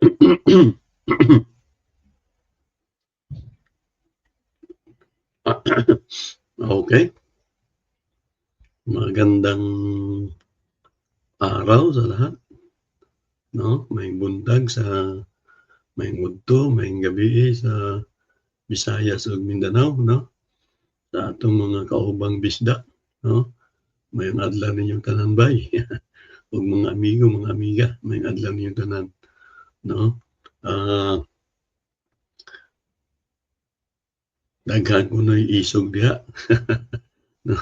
Okay. Magandang araw sa lahat. 'No, maayong buntag sa maayong udto, maayong gabii sa Visayas ug Mindanao 'no. Sa atong mga kaubang bisda 'no. Maayong adlaw ninyong tanan bay. ug mga amigo, mga amiga, maayong adlaw ninyong tanan 'no. Ah Daghan kuno'y isog diha. No,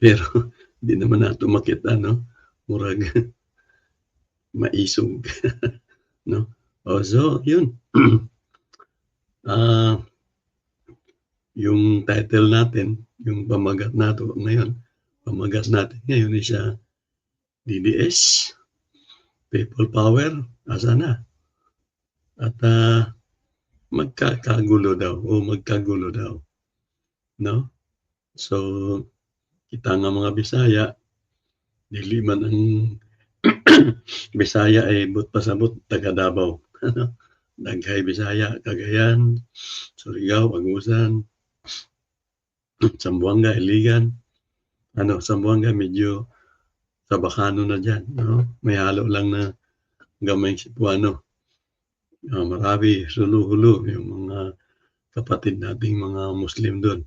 pero di naman nato makita 'no, murag maisog. No. Oh, so yun. Ah, yung title natin, yung pamagat nato ngayon, pamagat natin ngayon is, ah, DDS, People Power, asan na? At, ah, magkakagulo daw o magkagulo daw. 'No. So, kita nga mga Bisaya, dili man ang Bisaya ay but pasabot taga Davao, ano. Daghay Bisaya, Cagayan, Surigao, Agusan, Zamboanga, Iligan. Ano, Zamboanga medyo Sabacano na diyan 'no, may halo lang na gamay Cebuano. Ah, Marawi, Sulu, Hulu, yung mga kapatid nating mga Muslim dun.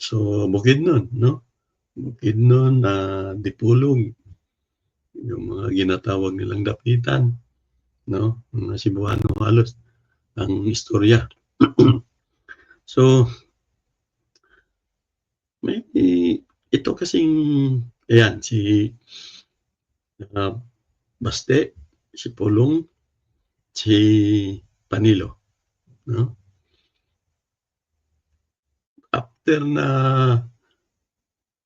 So, Bukidnon 'no, Bukidnon, ah, Dipulog, yung mga ginatawag nilang Dapitan 'no, mga Cebuano halos ang istorya. So may ito kasing ayan si, ah, Baste, si Pulong, si Panilo 'no. After na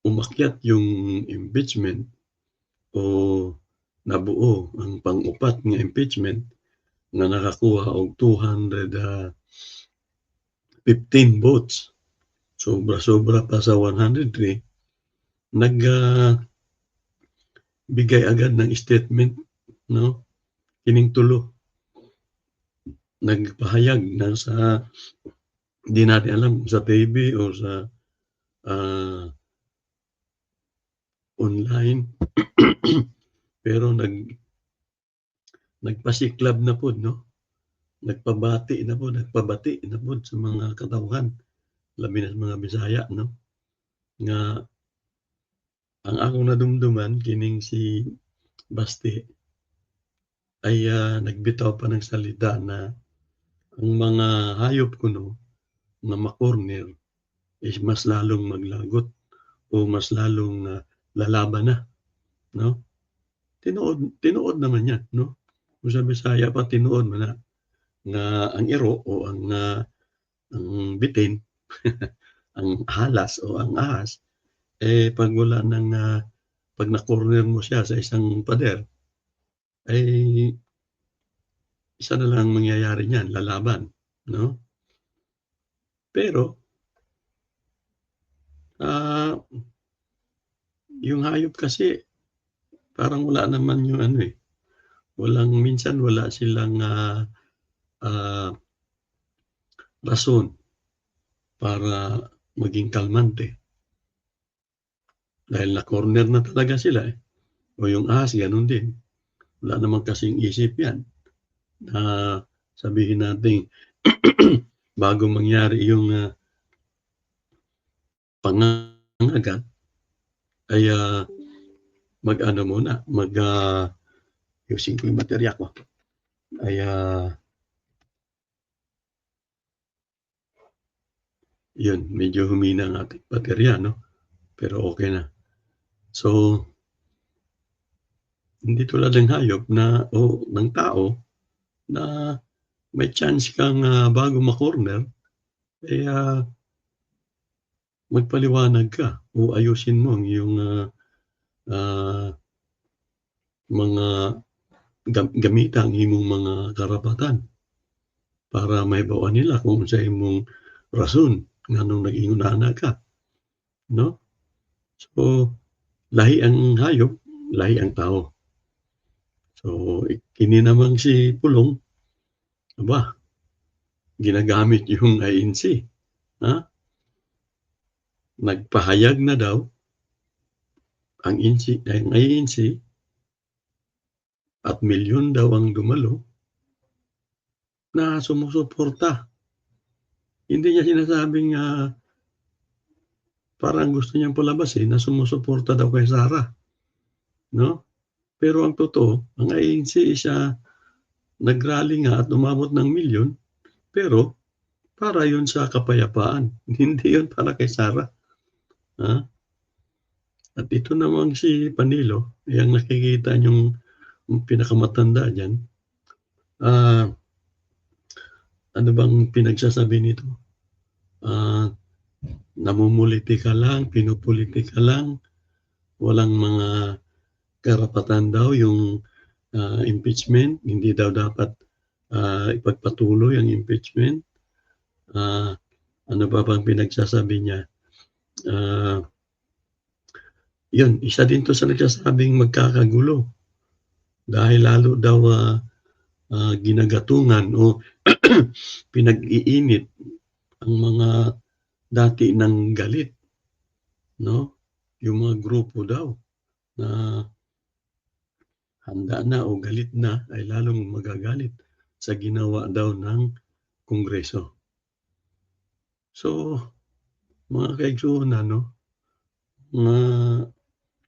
umakyat yung impeachment o nabuo ang pang-upat nga impeachment nga nakakuha og 215 votes, sobra-sobra pa sa 103, nag, bigay agad ng statement 'no, kining tulo. Nagpahayag na sa di natin alam sa TV o sa, ah online. Pero nag nagpasiklab na pod 'no, nagpabati na pod, nagpabati na pod sa mga katawhan, labi na sa mga Bisaya 'no, nga ang akong nadumduman kining si Baste ay, ah, nagbitaw pa ng salita na ang mga hayop kuno na ma-corner is mas lalong maglagot o mas lalong, ah, lalaban na 'no. Tinuod tinuod naman yan 'no, kung sa Bisaya pa tinuod man na nga ang iro o ang, ah, ang bitin, ang halas o ang ahas, eh, 'pag wala ng, ah, 'pag na-corner mo siya sa isang pader, ay isa na lang mangyayari niyan, lalaban 'no. Pero ah, yung hayop kasi parang wala naman yung ano, eh, walang minsan wala silang, ah, ah, rason para maging kalmante. Dahil na-corner na talaga sila, eh, o yung ahas ganon din. Wala naman kasing isip yan na sabihin nating bago mangyari yung, ah pangangagat ay, ah, mag-ano muna, mag, ah ayusin ko yung baterya ko. Ay, ah yun, medyo humina ang ating baterya 'no, pero okey na. So hindi tulad ng hayop na o ng tao na may chance kang, ah, bago ma-corner, eh, ah magpaliwanag ka o ayusin mo ang iyong, ah, ah, mga gam gamita ang imong mga karapatan para mahibaw-an nila kung unsa imong rason nganong nag-ingon ana ka 'no. So, lahi ang hayop, lahi ang tao. So, kini namang si Pulong Aba, ginagamit yung INC, ha? Nagpahayag na daw ang INC ang INC at milyon daw ang dumalo na sumusuporta. Hindi niya sinasabing, ah, parang gusto niyang palabasin na sumusuporta daw kay Sara, 'no? Pero ang totoo, ang INC siya nag-rally nga at umabot ng milyon, pero para yun sa kapayapaan, hindi yun para kay Sara, ha? At ito namang si Panilo, yang nakikita niyong pinakamatanda diyan, ah, ano bang pinagsasabi nito? Ah, namumulitika lang, pinupulitika lang, walang mga karapatan daw yung, ah, impeachment, hindi daw dapat, ah, ipagpatuloy ang impeachment. Ah, ano pa bang pinagsasabi niya? Ah yun, isa din 'to sa nagsasabing magkakagulo. Dahil lalo daw, ah, ah, ginagatungan o pinag-iinit ang mga dati ng galit, 'no? Yung mga grupo daw na handa na o galit na ay lalong magagalit sa ginawa daw ng Kongreso. So, mga kaigsunan 'no, mga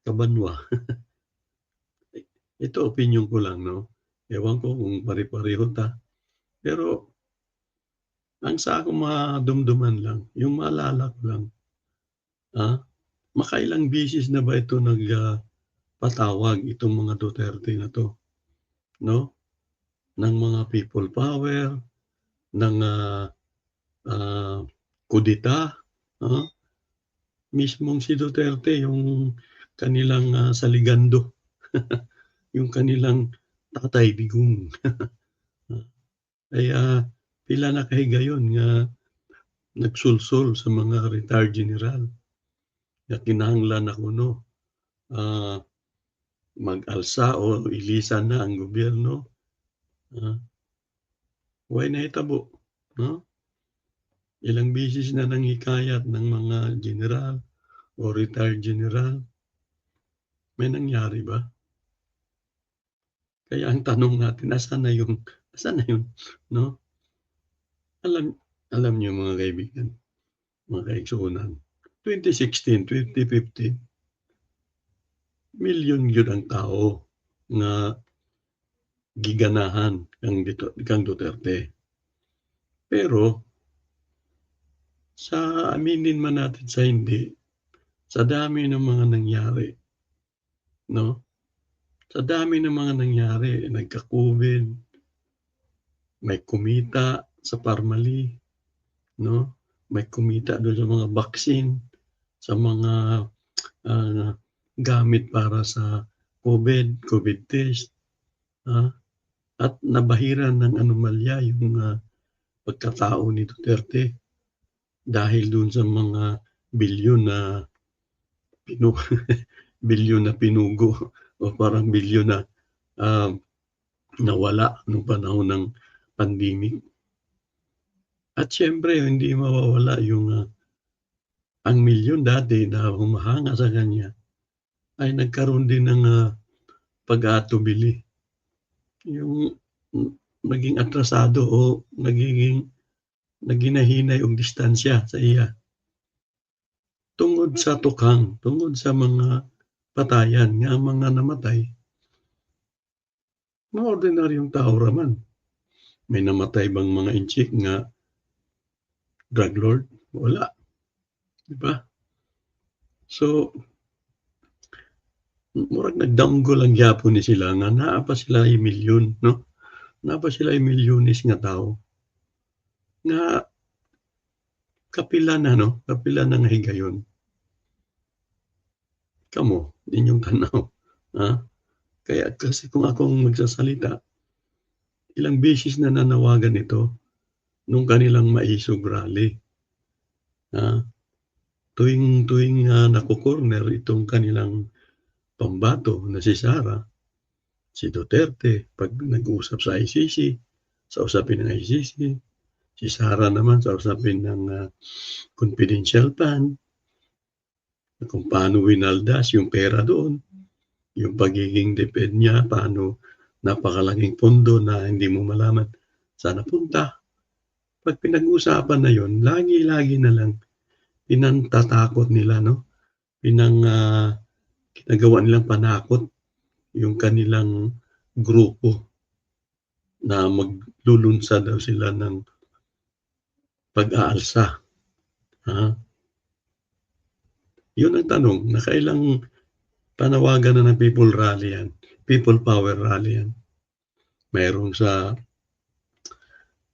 kabanwa. Ito opinyon ko lang 'no, ewan ko kung pare-pareho ta. Pero ang sa akong madumduman lang, yung maalala ko lang, ah, makailang beses na ba ito nag, ah, patawag itong mga Duterte na 'to, 'no? Ng mga people power, ng, ah, ah, kudeta, ah, mismong si Duterte yung kanilang, ah, saligando, yung kanilang tatay digong. Kaya pila na kahigayon nga nagsulsol sa mga retired general. Nga kinahanglan na kuno, ah, mag-alsa o ilisan na ang gobyerno, ah. Way nahitabo, 'no? Ilang beses na nanghikayat ng mga general o retired general. May nangyari ba? Kaya ang tanong natin, nasaan na yung nasaan na yun, 'no? Alam alam niyo mga kaibigan, mga kaigsuonan, 2016, 2015 milyon gyud ang tao nga giganahan kang dito kang Duterte. Pero sa aminin man natin sa hindi, sa dami ng mga nangyari, 'no? Sa dami ng mga nangyari, nagka-COVID, may kumita sa Parmali, 'no? May kumita dun sa mga vaccine, sa mga, ah, gamit para sa COVID, COVID test, ah, at nabahiran ng anomalya yung, ah, pagkatao ni Duterte dahil dun sa mga bilyon na pinu bilyon na pinugo o parang bilyon na, um, nawala nung panahon ng pandemic. At siyempre hindi mawawala yung, ah, ang milyon dati na humahanga sa kanya ay nagkaroon din ng, ah, pag-aatubili. Yung naging atrasado o nagiging naghinahinay og distansya sa iya. Tungod sa tukang, tungod sa mga patayan nga mga namatay mga ordinaryong tao raman. May namatay bang mga inchik nga drug lord? Wala. Di ba? So, murag nagdanggol ang gyapon ni sila nga naa pa sila ay milyon, no? Naa pa sila ay milyones nga tao. Nga kapila na, no? Kapila na nga higayon. Kamo, inyong tanaw, ha? Kaya kasi kung akong magsasalita, ilang beses na nanawagan ito nung kanilang maisog rally. Ha? Tuwing tuwing, ah, nako-corner itong kanilang pambato na si Sara, si Duterte, 'pag nag-usap sa ICC, sa usapin ng ICC, si Sara naman sa usapin ng uh, confidential fund, kung paano winaldas yung pera doon, yung pagiging depend niya, paano napakalaking pondo na hindi mo malaman saan napunta. Pag pinag-uusapan na yon, lagi-lagi na lang pinantatakot nila, no? Pinang uh, ginagawa nilang panakot yung kanilang grupo na maglulunsad daw sila ng pag-aalsa. Ha? Yun ang tanong, nakailang panawagan na ng people rally yan, people power rally yan. Mayroong sa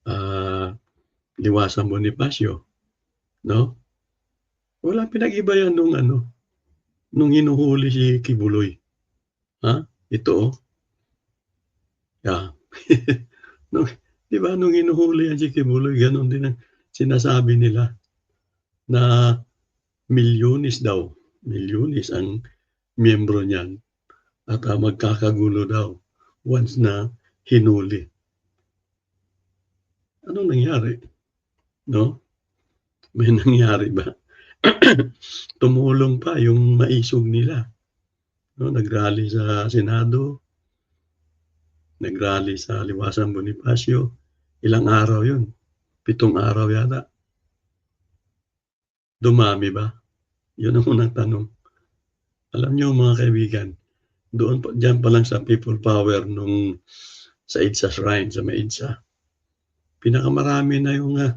uh, Liwasan Bonifacio, no? Wala pinag-iba yan nung ano, nung hinuhuli si Kibuloy. Ha? Ito oh. Yeah. nung, di ba, nung hinuhuli yan si Kibuloy, ganun din ang sinasabi nila na milyonis daw, milyonis ang miyembro niyan at uh, magkakagulo daw once na hinuli. Anong nangyari? No? May nangyari ba? Tumulong pa yung maisog nila. No, nagrally sa Senado, nagrally sa Liwasan Bonifacio. Ilang araw yun? Pitong araw yata. Dumami ba? Yun ang unang tanong. Alam niyo mga kaibigan, doon pa, dyan pa lang sa people power nung sa EDSA Shrine, sa Maidsa, pinakamarami na yung uh,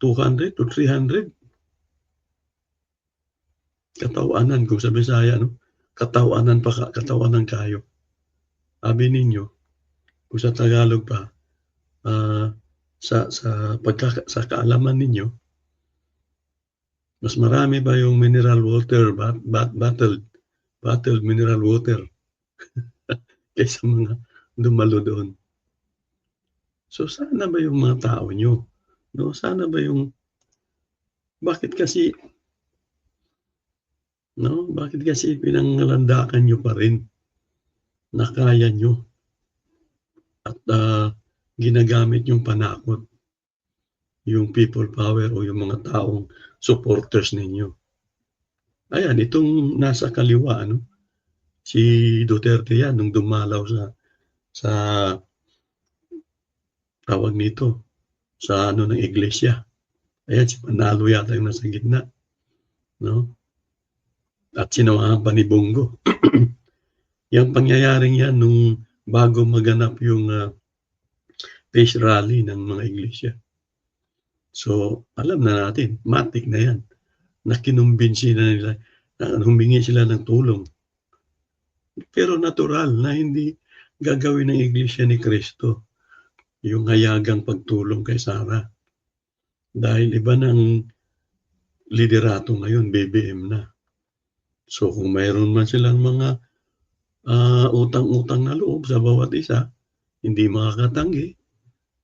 200 to 300 katawanan kung sa Bisaya, no? Katawanan pa, katawanan kayo. Sabi ninyo, kung sa Tagalog pa, uh, sa sa pagka sa kaalaman ninyo, mas marami ba yung mineral water, bat, bat, bottled, bottled mineral water kaysa mga dumalo doon. So sana ba yung mga tao nyo? No, sana ba yung bakit kasi no, bakit kasi pinangalandakan nyo pa rin na kaya nyo at uh, ginagamit yung panakot yung people power o yung mga taong supporters ninyo. Ayan, itong nasa kaliwa, ano, si Duterte yan, nung dumalaw sa, sa tawag nito, sa ano ng iglesia. Ayan, si Manalo yata yung nasa gitna. No? At sinamahan pa ni Bongo. yung pangyayaring yan nung bago maganap yung uh, peace rally ng mga iglesia. So, alam na natin, matik na yan, na kinumbinsi na nila, na humingi sila ng tulong. Pero natural na hindi gagawin ng Iglesia ni Kristo yung hayagang pagtulong kay Sarah. Dahil iba ng liderato ngayon, BBM na. So kung mayroon man silang mga uh, utang-utang na loob sa bawat isa, hindi makakatanggi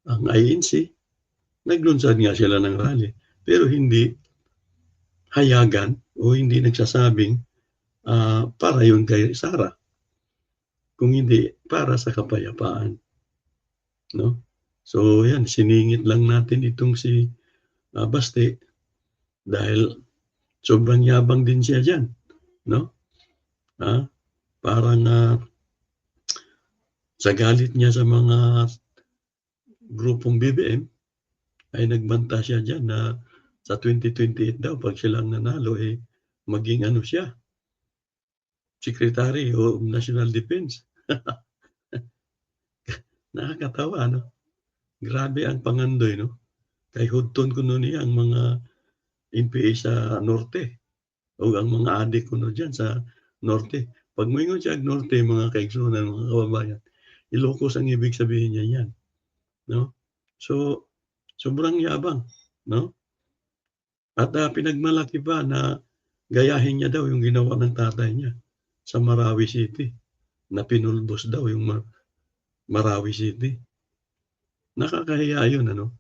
ang INC, naglunsad nga sila ng rally. Pero hindi hayagan o hindi nagsasabing uh, para yun kay Sara. Kung hindi, para sa kapayapaan. No? So, yan, siningit lang natin itong si uh, Baste dahil sobrang yabang din siya dyan. No? Ha? Parang uh, sa galit niya sa mga grupong BBM, ay nagbanta siya dyan na sa 2028 daw, pag silang nanalo, eh, maging ano siya, Secretary o National Defense. Nakakatawa, no? Grabe ang pangandoy, no? Kay hudton ko noon ang mga NPA sa Norte o ang mga adik ko no dyan sa Norte. Pag moingon siya Norte, mga kaigsunan, mga kababayan, Ilocos ang ibig sabihin niya yan. No? So, Sobrang yabang, no? At uh, pinagmalaki pa na gayahin niya daw yung ginawa ng tatay niya sa Marawi City. Na pinulbos daw yung Mar Marawi City. Nakakahiya yun, ano?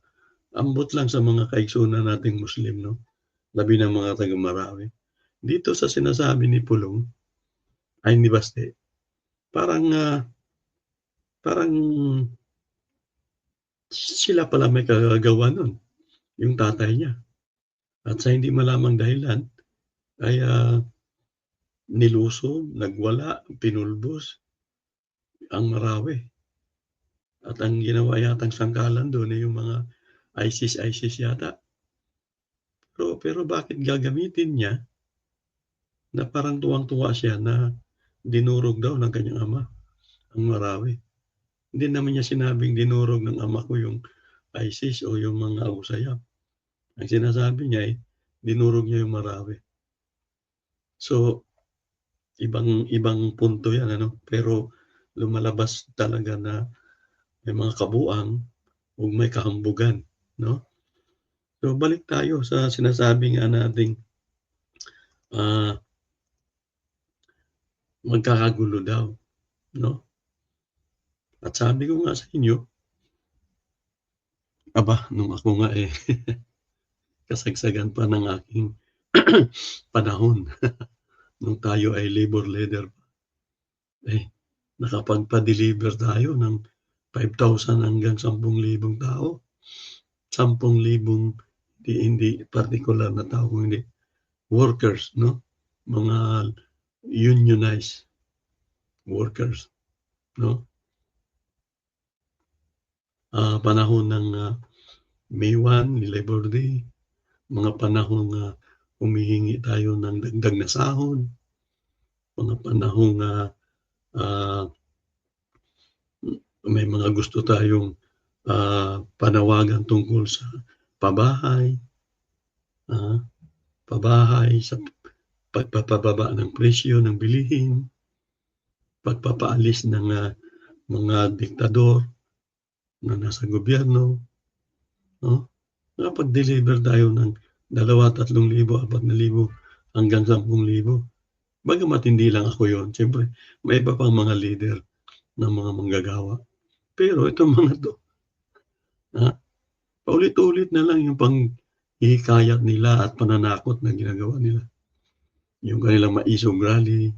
Ambot lang sa mga kaigsunan nating Muslim, no? Labi ng mga taga Marawi. Dito sa sinasabi ni Pulong, ay ni Baste, parang, uh, parang Sila pala may kagagawan nun, yung tatay niya. At sa hindi malamang dahilan ay, ah, nilusob, nagwala, pinulbos ang Marawi. At ang ginawa yatang sangkalan dun ay yung mga ISIS, ISIS yata. Pero pero bakit gagamitin niya na parang tuwang-tuwa siya na dinurog daw ng kanyang ama ang Marawi. Hindi naman niya sinabing dinurog ng ama ko yung ISIS o yung mga Abu Sayyaf. Ang sinasabi niya ay dinurog niya yung Marawi. So, ibang ibang punto yan ano, pero lumalabas talaga na may mga kabuang o may kahambugan, no? So, balik tayo sa sinasabi nga nating, ah magkakagulo daw, no? At sabi ko nga sa inyo aba, nung ako nga, eh, kasagsagan pa ng aking panahon, nung tayo ay labor leader pa, eh, nakapagpa-deliver tayo ng 5,000 hanggang 10,000 tao. 10,000 hindi hindi partikular na tao kundi workers, no? Mga unionized workers, no? Ah, panahon ng, ah, May 1, Labor Day, mga panahong, ah, humihingi tayo ng dagdag na sahod, mga panahong, ah, ah may mga gusto tayong, ah, panawagan tungkol sa pabahay, ah, pabahay, sa pagpapababa ng presyo ng bilihin, pagpapaalis ng, ah, mga diktador na nasa gobyerno, no? Nakapag-deliver tayo ng 2, 3,000, 4,000 hanggang 10,000. Bagamat hindi lang ako yun, siyempre may iba pang mga leader ng mga manggagawa. Pero itong mga 'to, ah, paulit-ulit na lang yung panghihikayat nila at pananakot na ginagawa nila. Yung kanilang maisog rally,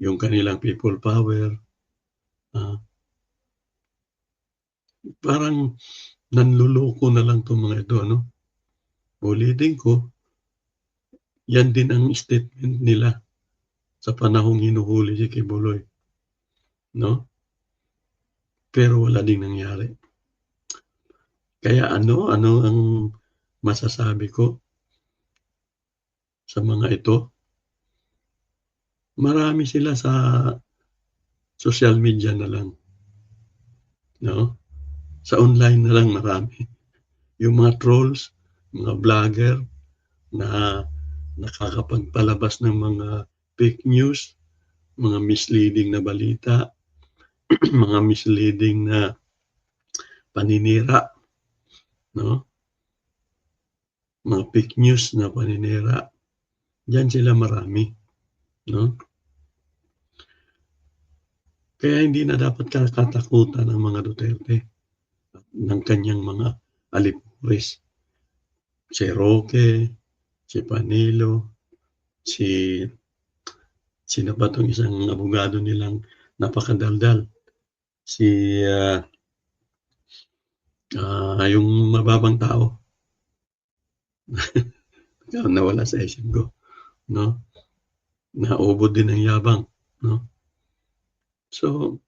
yung kanilang people power, ah parang nanloloko na lang 'tong mga ito, ano? Uulitin ko, yan din ang statement nila sa panahong hinuhuli si Kibuloy, no? Pero wala ding nangyari. Kaya ano, ano ang masasabi ko sa mga ito? Marami sila sa social media na lang. No? Sa online na lang marami. Yung mga trolls, mga vlogger na nakakapagpalabas ng mga fake news, mga misleading na balita, mga misleading na paninira, no? Mga fake news na paninira. Diyan sila marami, no? Kaya hindi na dapat kakatakutan ng mga Duterte ng kanyang mga alipuris. Si Roque, si Panilo, si sino ba itong isang abogado nilang napakadaldal? Si uh, uh, yung mababang tao. Nawala sa isip ko. No? Naubod din ng yabang. No? So,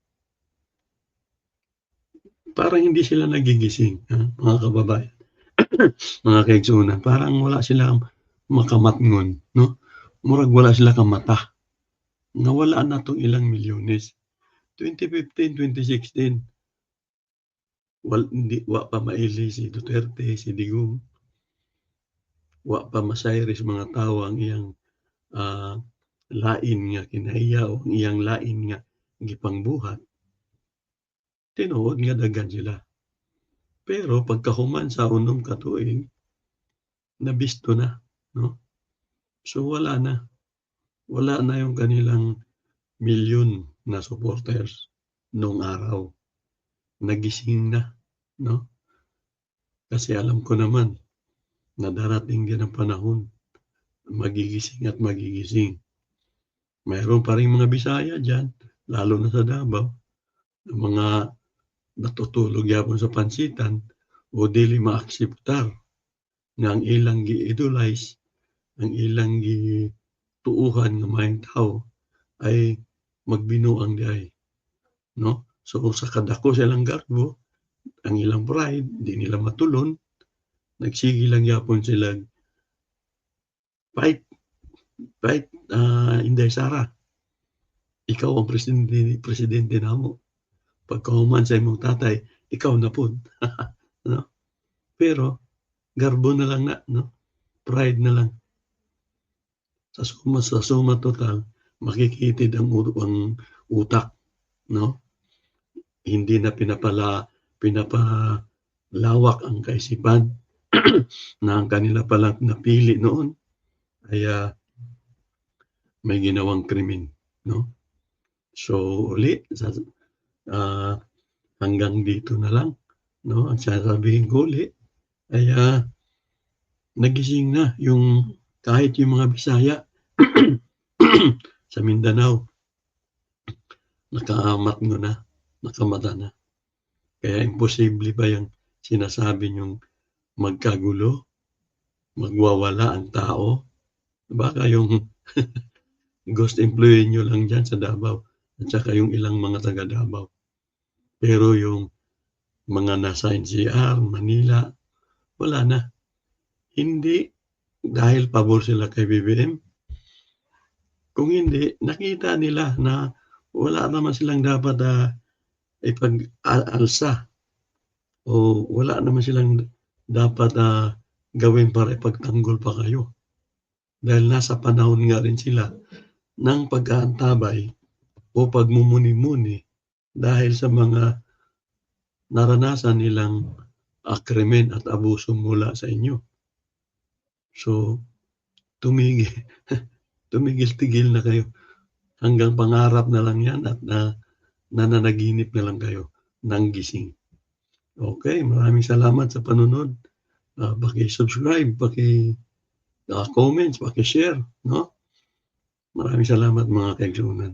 parang hindi sila nagigising, ha, mga kababayan, mga kaigsunan. Parang wala silang makamatngon, no? Murag wala sila kamata. Nawala na itong ilang milyones. 2015, 2016, wal, hindi, wa pa maili si Duterte, si Digong, wa pa masayris mga tao ang iyang uh, lain nga kinaiya o ang iyang lain nga gipangbuhat tinuod nga daghan sila. Pero pagkahuman sa unom ka tuig, nabisto na, no? So wala na. Wala na yung kanilang milyon na supporters noong araw. Nagising na, no? Kasi alam ko naman na darating din ang panahon magigising at magigising. Mayroon pa rin mga Bisaya dyan, lalo na sa Davao, mga natutulog yapon sa pansitan o dili maakseptar nga ang ilang gi-idolize, ang ilang gituohan nga maayong tawo ay magbinuang diay, no? So sa kadako silang garbo, ang ilang pride di nila matulon, nagsige lang gyapon sila fight, fight ah, Inday Sara. Ikaw ang presidente presidente namo. Pagkahuman sa imong tatay, ikaw na pud. no? Pero garbo na lang na, no? Pride na lang. Sa suma sa suma total, makikitid ang, ang utak, no? Hindi na pinapala pinapalawak ang kaisipan na ang kanila palang napili noon ay ah, may ginawang krimen, no? So uli sa ah, hanggang dito na lang, no? Ang sasabihin ko uli ay ah, nagising na yung kahit yung mga Bisaya sa Mindanao nakaamat mo na, nakamata na. Kaya imposible ba yung sinasabi niyong magkagulo, magwawala ang tao? Baka yung ghost employee nyo lang dyan sa Davao at saka yung ilang mga taga Davao. Pero yung mga nasa NCR, Manila, wala na. Hindi dahil pabor sila kay BBM. Kung hindi, nakita nila na wala naman silang dapat uh, ipag-alsa o wala naman silang dapat uh, gawin para ipagtanggol pa kayo. Dahil nasa panahon nga rin sila ng pag-aantabay o pagmumuni-muni dahil sa mga naranasan nilang akrimen at abuso mula sa inyo. So, tumigil, tumigil-tigil na kayo. Hanggang pangarap na lang yan at na, nananaginip na lang kayo ng gising. Okay, maraming salamat sa panunod. Uh, paki-subscribe, paki uh, comments, paki-share, no? Maraming salamat mga kaigsunan.